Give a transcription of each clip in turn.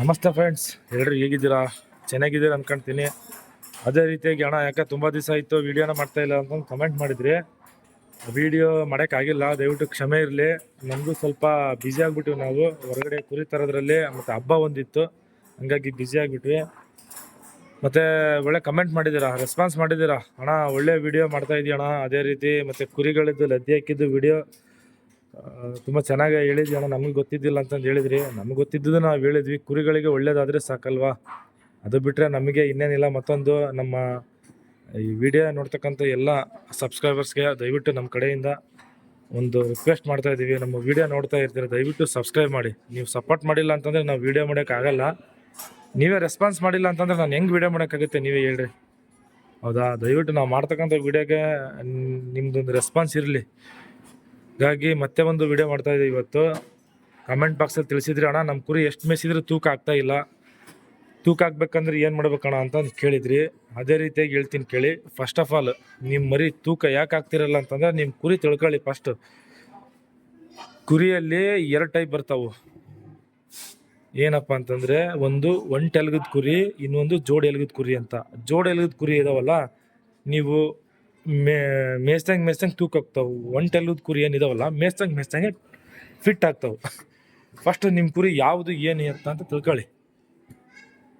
ನಮಸ್ತೆ ಫ್ರೆಂಡ್ಸ್ ಎಲ್ಲರೂ ಹೇಗಿದ್ದೀರಾ? ಚೆನ್ನಾಗಿದ್ದೀರಾ ಅಂದ್ಕೊಳ್ತೀನಿ ಅದೇ ರೀತಿಯಾಗಿ ಅಣ್ಣ, ಯಾಕೆ ತುಂಬ ದಿವಸ ಆಯಿತು ವೀಡಿಯೋನ ಮಾಡ್ತಾ ಇಲ್ಲ ಅಂತ ಕಮೆಂಟ್ ಮಾಡಿದ್ರಿ. ವಿಡಿಯೋ ಮಾಡೋಕ್ಕಾಗಿಲ್ಲ ದಯವಿಟ್ಟು ಕ್ಷಮೆ ಇರಲಿ. ನಮಗೂ ಸ್ವಲ್ಪ ಬ್ಯುಸಿ ಆಗಿಬಿಟ್ವಿ ನಾವು. ಹೊರಗಡೆ ಕುರಿ ತರೋದ್ರಲ್ಲಿ ಮತ್ತು ಹಬ್ಬ ಒಂದಿತ್ತು, ಹಂಗಾಗಿ ಬ್ಯುಸಿ ಆಗಿಬಿಟ್ವಿ. ಮತ್ತು ಒಳ್ಳೆ ಕಮೆಂಟ್ ಮಾಡಿದ್ದೀರಾ? ರೆಸ್ಪಾನ್ಸ್ ಮಾಡಿದ್ದೀರಾ? ಅಣ್ಣ, ಒಳ್ಳೆ ವಿಡಿಯೋ ಮಾಡ್ತಾ ಅಣ್ಣ ಅದೇ ರೀತಿ ಮತ್ತು ಕುರಿಗಳಿದ್ದು, ಲದ್ದಿ ಹಾಕಿದ್ದು ವಿಡಿಯೋ ತುಂಬ ಚೆನ್ನಾಗಿ ಹೇಳಿದ್ವಿ ಅಣ್ಣ, ನಮಗೆ ಗೊತ್ತಿದ್ದಿಲ್ಲ ಅಂತಂದು ಹೇಳಿದ್ರಿ. ನಮಗೆ ಗೊತ್ತಿದ್ದುದು ನಾವು ಹೇಳಿದ್ವಿ, ಕುರಿಗಳಿಗೆ ಒಳ್ಳೇದಾದರೆ ಸಾಕಲ್ವಾ? ಅದು ಬಿಟ್ಟರೆ ನಮಗೆ ಇನ್ನೇನಿಲ್ಲ. ಮತ್ತೊಂದು ನಮ್ಮ ಈ ವಿಡಿಯೋ ನೋಡ್ತಕ್ಕಂಥ ಎಲ್ಲ ಸಬ್ಸ್ಕ್ರೈಬರ್ಸ್ಗೆ ದಯವಿಟ್ಟು ನಮ್ಮ ಕಡೆಯಿಂದ ಒಂದು ರಿಕ್ವೆಸ್ಟ್ ಮಾಡ್ತಾ ಇದ್ದೀವಿ ನಮ್ಮ ವಿಡಿಯೋ ನೋಡ್ತಾ ಇರ್ತೀರ, ದಯವಿಟ್ಟು ಸಬ್ಸ್ಕ್ರೈಬ್ ಮಾಡಿ. ನೀವು ಸಪೋರ್ಟ್ ಮಾಡಿಲ್ಲ ಅಂತಂದರೆ ನಾವು ವಿಡಿಯೋ ಮಾಡೋಕ್ಕಾಗಲ್ಲ ನೀವೇ ರೆಸ್ಪಾನ್ಸ್ ಮಾಡಿಲ್ಲ ಅಂತಂದರೆ ನಾನು ಹೆಂಗೆ ವಿಡಿಯೋ ಮಾಡೋಕ್ಕಾಗುತ್ತೆ ನೀವೇ ಹೇಳ್ರಿ. ಹೌದಾ? ದಯವಿಟ್ಟು ನಾವು ಮಾಡ್ತಕ್ಕಂಥ ವಿಡಿಯೋಗೆ ನಿಮ್ಮದೊಂದು ರೆಸ್ಪಾನ್ಸ್ ಇರಲಿ. ಹಾಗಾಗಿ ಮತ್ತೆ ಒಂದು ವಿಡಿಯೋ ಮಾಡ್ತಾ ಇದ್ದೀವಿ ಇವತ್ತು. ಕಮೆಂಟ್ ಬಾಕ್ಸಲ್ಲಿ ತಿಳಿಸಿದ್ರಿ ಅಣ್ಣ. ನಮ್ಮ ಕುರಿ ಎಷ್ಟು ಮೇಸಿದ್ರೆ ತೂಕ ಆಗ್ತಾ ಇಲ್ಲ. ತೂಕ ಆಗ್ಬೇಕಂದ್ರೆ ಏನು ಮಾಡ್ಬೇಕಣ್ಣ ಅಂತ ಕೇಳಿದ್ರಿ. ಅದೇ ರೀತಿಯಾಗಿ ಹೇಳ್ತೀನಿ ಕೇಳಿ. ಫಸ್ಟ್ ಆಫ್ ಆಲ್ ನಿಮ್ಮ ಮರಿ ತೂಕ ಯಾಕೆ ಆಗ್ತಿರಲ್ಲ ಅಂತಂದ್ರೆ ನಿಮ್ಮ ಕುರಿ ತಿಳ್ಕೊಳ್ಳಿ ಫಸ್ಟ್ ಕುರಿಯಲ್ಲಿ ಎರಡು ಟೈಪ್ ಬರ್ತಾವು. ಏನಪ್ಪ ಅಂತಂದರೆ ಒಂದು ಒಂಟೆ ಎಲ್ಗದ ಕುರಿ, ಇನ್ನೊಂದು ಜೋಡಿ ಎಲ್ಗದ ಕುರಿ ಅಂತ. ಜೋಡಿ ಎಲ್ಗದ ಕುರಿ ಇದಾವಲ್ಲ, ನೀವು ಮೇ ಮೇಸ್ತಂಗೆ ಮೇಯ್ಸ್ದಂಗೆ ತೂಕ ಆಗ್ತಾವೆ. ಒಂಟೆ ಎಲ್ಗದ ಕುರಿ ಏನಿದಾವಲ್ಲ ಮೇಸ್ತಂಗೆ ಮೇಸ್ತಂಗೆ ಫಿಟ್ ಆಗ್ತಾವೆ. ಫಸ್ಟ್ ನಿಮ್ಮ ಕುರಿ ಯಾವುದು ಏನು ಅಂತ ಅಂತ ತಿಳ್ಕೊಳ್ಳಿ.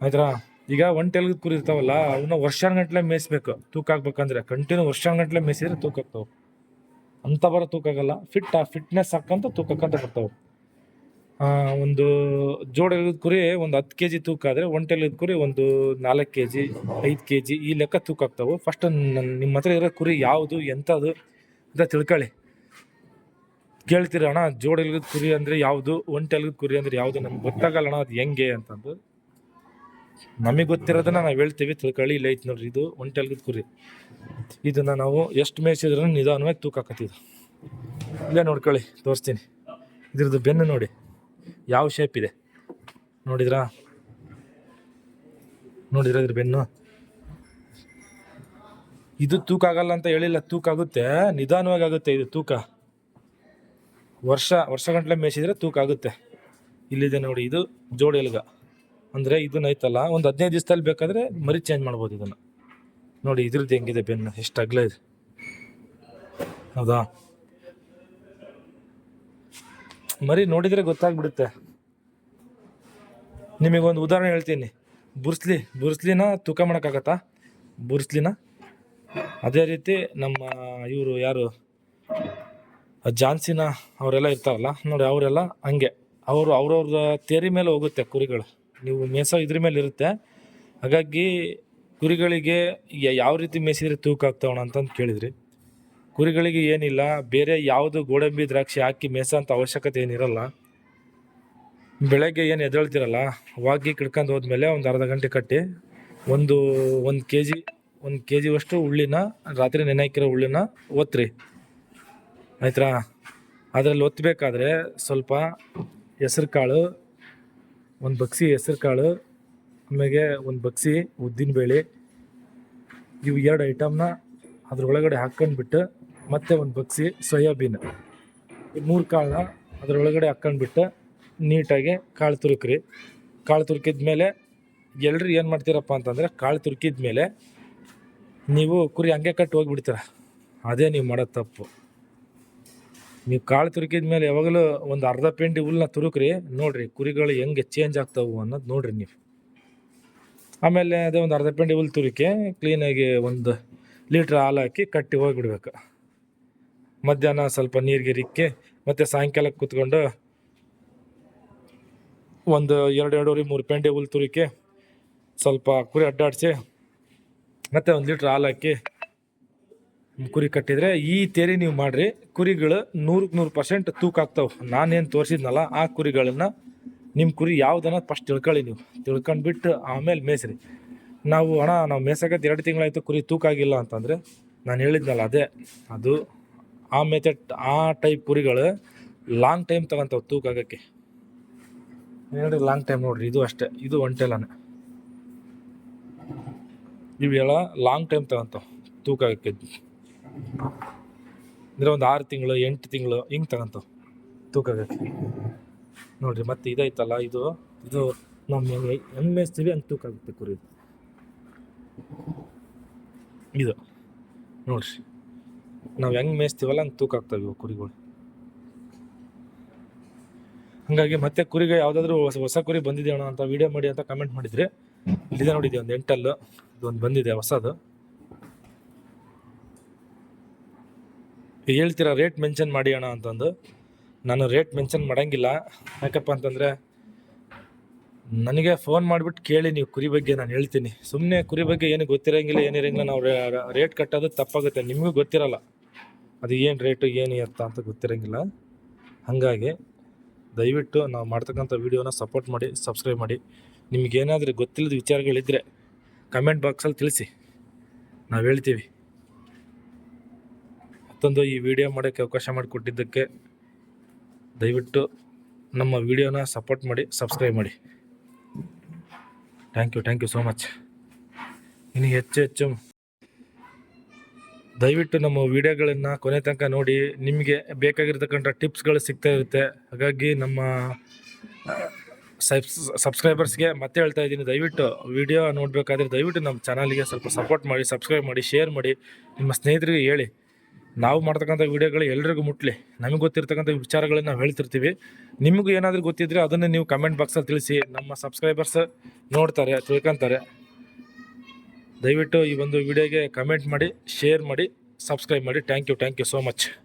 ಆಯ್ತಾ ಈಗ ಒಂಟೆ ಎಲ್ಗದ ಕುರಿ ಇರ್ತಾವಲ್ಲ ಅವನ್ನ ವರ್ಷಾನ್ಗಟ್ಲೆ ಮೇಯಿಸ್ಬೇಕು. ತೂಕ ಆಗ್ಬೇಕಂದ್ರೆ ಕಂಟಿನ್ಯೂ ವರ್ಷಾನ್ಗಟ್ಲೆ ಮೇಯಿಸಿದ್ರೆ ತೂಕ ಆಗ್ತಾವೆ. ಅಂತ ಬರೋ ತೂಕ ಆಗಲ್ಲ. ಫಿಟ್ ಆ ಫಿಟ್ನೆಸ್ ಹಾಕಂತ ತೂಕಕ್ಕಂತ ಬರ್ತಾವೆ. ಒಂದು ಜೋಡಿ ಕುರಿ ಒಂದು ಹತ್ತು ಕೆ ಜಿ ತೂಕ ಆದರೆ ಒಂಟೆಲಿದ ಕುರಿ ಒಂದು ನಾಲ್ಕು ಕೆ ಜಿ ಐದು ಕೆ ಜಿ ಈ ಲೆಕ್ಕ ತೂಕ ಆಗ್ತಾವೆ ಫಸ್ಟ್ ನಿಮ್ಮ ಹತ್ರ ಇರೋ ಕುರಿ ಯಾವುದು ಎಂಥದ್ದು ಅಂತ ತಿಳ್ಕೊಳ್ಳಿ. ಕೇಳ್ತೀರ ಅಣ್ಣ ಜೋಡಿ ಎಲ್ಗದ ಕುರಿ ಅಂದರೆ ಯಾವುದು ಒಂಟೆಲಿದ ಕುರಿ ಅಂದರೆ ಯಾವುದು, ನಮ್ಗೆ ಗೊತ್ತಾಗಲ್ಲ ಅಣ್ಣ ಅದು ಹೆಂಗೆ ಅಂತಂದು. ನಮಗೆ ಗೊತ್ತಿರೋದನ್ನ ನಾವು ಹೇಳ್ತೀವಿ, ತಿಳ್ಕೊಳ್ಳಿ, ಇಲ್ಲ ಐತೆ ನೋಡ್ರಿ, ಇದು ಒಂಟೆ ಕುರಿ. ಇದನ್ನ ನಾವು ಎಷ್ಟು ಮೇಯಿಸಿದ್ರೂ ನಿಧಾನವಾಗಿ ತೂಕ ಹಾಕತ್ತಿದ್ದು ಇಲ್ಲೇ ನೋಡ್ಕೊಳ್ಳಿ, ತೋರಿಸ್ತೀನಿ. ಇದ್ರದ್ದು ಬೆನ್ನು ನೋಡಿ. ಯಾವ ಶೇಪ್ ಇದೆ? ನೋಡಿದ್ರಾ? ನೋಡಿದ್ರ ಇದ್ರ ಬೆನ್ನು? ಇದು ತೂಕ ಆಗಲ್ಲ ಅಂತ ಹೇಳಿಲ್ಲ, ತೂಕ ಆಗುತ್ತೆ. ನಿಧಾನವಾಗಿ ಆಗುತ್ತೆ ಇದು ತೂಕ. ವರ್ಷ ವರ್ಷ ಗಂಟ್ಲೆ ಮೇಯಿಸಿದ್ರೆ ತೂಕ ಆಗುತ್ತೆ. ಇಲ್ಲಿದೆ ನೋಡಿ, ಇದು ಜೋಡಿ ಎಲ್ಗ. ಅಂದರೆ ಇದನ್ನ ಐತಲ್ಲ ಒಂದು ಹದಿನೈದು ದಿವಸದಲ್ಲಿ ಬೇಕಾದರೆ ಮರಿ ಚೇಂಜ್ ಮಾಡ್ಬೋದು ಇದನ್ನು. ನೋಡಿ, ಇದ್ರದ್ದು ಹೆಂಗಿದೆ ಬೆನ್ನು? ಎಷ್ಟು ಅಗಲ ಇದೆ. ಹೌದಾ? ಮರಿ ನೋಡಿದರೆ ಗೊತ್ತಾಗ್ಬಿಡುತ್ತೆ. ನಿಮಗೊಂದು ಉದಾಹರಣೆ ಹೇಳ್ತೀನಿ. ಬುರ್ಸ್ಲಿ, ಬುರ್ಸ್ಲಿನ ತೂಕ ಮಾಡೋಕ್ಕಾಗತ್ತಾ? ಬುರ್ಸ್ಲಿನ? ಅದೇ ರೀತಿ ನಮ್ಮ ಇವರು ಯಾರು? ಜಾನ್ಸಿನ ಅವರೆಲ್ಲ ಇರ್ತಾರಲ್ಲ, ನೋಡಿ ಅವರೆಲ್ಲ ಹಂಗೆ. ಅವರು ಅವ್ರವ್ರ ತೇರಿ ಮೇಲೆ ಹೋಗುತ್ತೆ ಕುರಿಗಳು. ನೀವು ಮೇಸೋ ಇದ್ರ ಮೇಲೆ ಇರುತ್ತೆ. ಹಾಗಾಗಿ ಕುರಿಗಳಿಗೆ ಯಾವ ರೀತಿ ಮೇಸಿದ್ರೆ ತೂಕ ಆಗ್ತಾವಣ ಅಂತಂದು ಕೇಳಿದ್ರಿ. ಕುರಿಗಳಿಗೆ ಏನಿಲ್ಲ, ಬೇರೆ ಯಾವುದು ಗೋಡಂಬಿ ದ್ರಾಕ್ಷಿ ಹಾಕಿ ಮೇಸಂತ ಅವಶ್ಯಕತೆ ಏನಿರಲ್ಲ. ಬೆಳಗ್ಗೆ ಏನು ಎದ್ದೇಳ್ತಿರಲ್ಲ, ವಾಗಿ ಕಿಡ್ಕೊಂಡು ಹೋದ್ಮೇಲೆ ಒಂದು ಅರ್ಧ ಗಂಟೆ ಕಟ್ಟಿ ಒಂದು ಒಂದು ಕೆ ಜಿ ಒಂದು ಕೆ ಜಿವಷ್ಟು ಉಳ್ಳಿನ, ರಾತ್ರಿ ನೆನೆ ಹಾಕಿರೋ ಉಳ್ಳಿನ ಒತ್ತಿರಿ ಆಯ್ತಾ ಅದರಲ್ಲಿ ಒತ್ತಬೇಕಾದ್ರೆ ಸ್ವಲ್ಪ ಹೆಸ್ರು ಕಾಳು ಒಂದು ಬಗ್ಸಿ ಹೆಸ್ರು ಕಾಳು ಆಮೇಲೆ ಒಂದು ಬಗ್ಸಿ ಉದ್ದಿನಬೇಳೆ, ಇವು ಎರಡು ಐಟಮ್ನ ಅದ್ರೊಳಗಡೆ ಹಾಕ್ಕೊಂಡ್ಬಿಟ್ಟು ಮತ್ತೆ ಒಂದು ಬಗ್ಸಿ ಸೋಯಾಬೀನ್. ಈ ಮೂರು ಕಾಳನ್ನ ಅದರೊಳಗಡೆ ಹಾಕ್ಕೊಂಡ್ಬಿಟ್ಟು ನೀಟಾಗಿ ಕಾಳು ತುರುಕ್ರಿ. ಕಾಳು ತುರುಕಿದ ಮೇಲೆ ಎಲ್ಲರೂ ಏನು ಮಾಡ್ತೀರಪ್ಪ ಅಂತಂದರೆ ಕಾಳು ತುರುಕಿದ ಮೇಲೆ ನೀವು ಕುರಿ ಹಂಗೆ ಕಟ್ಟಿ ಹೋಗ್ಬಿಡ್ತೀರ. ಅದೇ ನೀವು ಮಾಡೋ ತಪ್ಪು. ನೀವು ಕಾಳು ತುರುಕಿದ ಮೇಲೆ ಯಾವಾಗಲೂ ಒಂದು ಅರ್ಧ ಪೆಂಡಿ ಹುಲ್ಲನ್ನ ತುರುಕ್ರಿ, ನೋಡ್ರಿ ಕುರಿಗಳು ಹೆಂಗೆ ಚೇಂಜ್ ಆಗ್ತಾವು ಅನ್ನೋದು ನೋಡ್ರಿ ನೀವು. ಆಮೇಲೆ ಅದೇ ಒಂದು ಅರ್ಧ ಪೆಂಡಿ ಹುಲ್ಲು ತುರುಕಿ ಕ್ಲೀನಾಗಿ ಒಂದು ಲೀಟ್ರ್ ಹಾಲು ಹಾಕಿ ಕಟ್ಟಿ ಹೋಗಿಬಿಡ್ಬೇಕು. ಮಧ್ಯಾಹ್ನ ಸ್ವಲ್ಪ ನೀರಿಗೆ ಇಕ್ಕಿ ಮತ್ತು ಸಾಯಂಕಾಲ ಕೂತ್ಕೊಂಡು ಒಂದು ಎರಡು ಎರಡೂವರೆ ಮೂರು ಪೆಂಡೆ ಹುಲ್ ತುರಿಕೆ ಸ್ವಲ್ಪ ಕುರಿ ಅಡ್ಡಾಡಿಸಿ, ಮತ್ತು ಒಂದು ಲೀಟ್ರ್ ಹಾಲು ಹಾಕಿ ಕುರಿ ಕಟ್ಟಿದರೆ ಈ ತೇರಿ ನೀವು ಮಾಡಿರಿ, ಕುರಿಗಳು ನೂರಕ್ಕೆ ನೂರು ಪರ್ಸೆಂಟ್ ತೂಕ ಆಗ್ತಾವೆ. ನಾನೇನು ತೋರಿಸಿದ್ನಲ್ಲ, ಆ ಕುರಿಗಳನ್ನು ನಿಮ್ಮ ಕುರಿ ಯಾವ್ದನ್ನ ಫಸ್ಟ್ ತಿಳ್ಕೊಳ್ಳಿ ನೀವು. ತಿಳ್ಕೊಂಡ್ಬಿಟ್ಟು ಆಮೇಲೆ ಮೇಯ್ಸ್ರಿ ನಾವು ಹಣ ನಾವು ಮೇಯ್ಸಕತ್ತೆ ಎರಡು ತಿಂಗಳಾಯ್ತು ಕುರಿ ತೂಕ ಆಗಿಲ್ಲ ಅಂತಂದರೆ ನಾನು ಹೇಳಿದ್ನಲ್ಲ ಅದೇ. ಅದು ಆ ಮೆಥಡ್ ಆ ಟೈಪ್ ಕುರಿಗಳು ಲಾಂಗ್ ಟೈಮ್ ತಗೊಂತಾವೆ ತೂಕ ಆಗೋಕ್ಕೆ. ನೋಡಿ ಲಾಂಗ್ ಟೈಮ್ ನೋಡ್ರಿ, ಇದು ಅಷ್ಟೇ, ಇದು ಒಂಟೆಲನೇ ಇವೆಲ್ಲ ಲಾಂಗ್ ಟೈಮ್ ತಗೊಂತಾವ ತೂಕ ಆಗಕ್ಕೆ. ಅಂದರೆ ಒಂದು ಆರು ತಿಂಗಳು, ಎಂಟು ತಿಂಗಳು ಹಿಂಗೆ ತಗೊಂತಾವ ತೂಕ ಆಗಕ್ಕೆ. ನೋಡ್ರಿ, ಮತ್ತೆ ಇದೈತಲ್ಲ ಇದು ಇದು ನಮ್ಮ ಹೆಂಗೆ ಹೆಂಗೆ ಮೇಯಿಸ್ತೀವಿ ಹಂಗೆ ತೂಕ ಆಗುತ್ತೆ ಕುರಿ ಇದು. ನೋಡ್ರಿ. ನಾವು ಹೆಂಗೆ ಮೇಯಿಸ್ತೀವಲ್ಲ ಹಂಗೆ ತೂಕ ಇವು ಕುರಿಗಳು. ಹಾಗಾಗಿ ಮತ್ತೆ ಕುರಿಗೆ ಯಾವುದಾದ್ರೂ ಹೊಸ ಹೊಸ ಕುರಿ ಬಂದಿದೆ ಅಂತ ವಿಡಿಯೋ ಮಾಡಿ ಅಂತ ಕಮೆಂಟ್ ಮಾಡಿದ್ರೆ ಇಲ್ಲಿದೆ ನೋಡಿದೆ ಒಂದು ಎಂಟಲ್ಲು. ಒಂದು ಬಂದಿದೆ ಹೊಸದು. ಹೇಳ್ತೀರಾ ರೇಟ್ ಮೆನ್ಷನ್ ಮಾಡಿ ಅಣ್ಣ ಅಂತಂದು. ನಾನು ರೇಟ್ ಮೆನ್ಷನ್ ಮಾಡಂಗಿಲ್ಲ. ಯಾಕಪ್ಪ ಅಂತಂದರೆ ನನಗೆ ಫೋನ್ ಮಾಡಿಬಿಟ್ಟು ಕೇಳಿ ನೀವು ಕುರಿ ಬಗ್ಗೆ ನಾನು ಹೇಳ್ತೀನಿ. ಸುಮ್ಮನೆ ಕುರಿ ಬಗ್ಗೆ ಏನು ಗೊತ್ತಿರೋಂಗಿಲ್ಲ ಏನಿರಂಗಿಲ್ಲ ನಾವು ರೇಟ್ ಕಟ್ಟೋದು ತಪ್ಪಾಗುತ್ತೆ. ನಿಮಗೂ ಗೊತ್ತಿರಲ್ಲ. ಅದು ಏನು ರೇಟು ಏನು ಎತ್ತ ಅಂತ ಗೊತ್ತಿರೋಂಗಿಲ್ಲ. ಹಾಗಾಗಿ ದಯವಿಟ್ಟು ನಾವು ಮಾಡ್ತಕ್ಕಂಥ ವೀಡಿಯೋನ ಸಪೋರ್ಟ್ ಮಾಡಿ ಸಬ್ಸ್ಕ್ರೈಬ್ ಮಾಡಿ. ನಿಮಗೇನಾದರೂ ಗೊತ್ತಿಲ್ಲದ ವಿಚಾರಗಳಿದ್ದರೆ ಕಮೆಂಟ್ ಬಾಕ್ಸಲ್ಲಿ ತಿಳಿಸಿ. ನಾವು ಹೇಳ್ತೀವಿ. ಮತ್ತೊಂದು ಈ ವಿಡಿಯೋ ಮಾಡೋಕ್ಕೆ ಅವಕಾಶ ಮಾಡಿಕೊಟ್ಟಿದ್ದಕ್ಕೆ ದಯವಿಟ್ಟು ನಮ್ಮ ವಿಡಿಯೋನ ಸಪೋರ್ಟ್ ಮಾಡಿ ಸಬ್ಸ್ಕ್ರೈಬ್ ಮಾಡಿ. Thank you thank you so much ಇನ್ನು ಹೆಚ್ಚು ಹೆಚ್ಚು ದಯವಿಟ್ಟು ನಮ್ಮ ವಿಡಿಯೋಗಳನ್ನು ಕೊನೆ ತನಕ ನೋಡಿ, ನಿಮಗೆ ಬೇಕಾಗಿರ್ತಕ್ಕಂಥ ಟಿಪ್ಸ್ಗಳು ಸಿಗ್ತಾ ಇರುತ್ತೆ. ಹಾಗಾಗಿ ನಮ್ಮ ಸಬ್ಸ್ ಸಬ್ಸ್ಕ್ರೈಬರ್ಸ್ಗೆ ಮತ್ತೆ ಹೇಳ್ತಾ ಇದ್ದೀನಿ, ದಯವಿಟ್ಟು ವಿಡಿಯೋ ನೋಡಬೇಕಾದ್ರೆ ದಯವಿಟ್ಟು ನಮ್ಮ ಚಾನಲ್ಗೆ ಸ್ವಲ್ಪ ಸಪೋರ್ಟ್ ಮಾಡಿ ಸಬ್ಸ್ಕ್ರೈಬ್ ಮಾಡಿ ಶೇರ್ ಮಾಡಿ, ನಿಮ್ಮ ಸ್ನೇಹಿತರಿಗೆ ಹೇಳಿ. ನಾವು ಮಾಡ್ತಕ್ಕಂಥ ವಿಡಿಯೋಗಳು ಎಲ್ರಿಗೂ ಮುಟ್ಲಿ. ನಮಗೆ ಗೊತ್ತಿರ್ತಕ್ಕಂಥ ವಿಚಾರಗಳನ್ನ ನಾವು ಹೇಳ್ತಿರ್ತೀವಿ. ನಿಮಗೂ ಏನಾದರೂ ಗೊತ್ತಿದ್ರೆ ಅದನ್ನು ನೀವು ಕಮೆಂಟ್ ಬಾಕ್ಸಲ್ಲಿ ತಿಳಿಸಿ, ನಮ್ಮ ಸಬ್ಸ್ಕ್ರೈಬರ್ಸ್ ನೋಡ್ತಾರೆ, ತಿಳ್ಕೊತಾರೆ. ದಯವಿಟ್ಟು ಈ ಒಂದು ವಿಡಿಯೋಗೆ ಕಮೆಂಟ್ ಮಾಡಿ ಶೇರ್ ಮಾಡಿ ಸಬ್ಸ್ಕ್ರೈಬ್ ಮಾಡಿ. Thank you thank you so much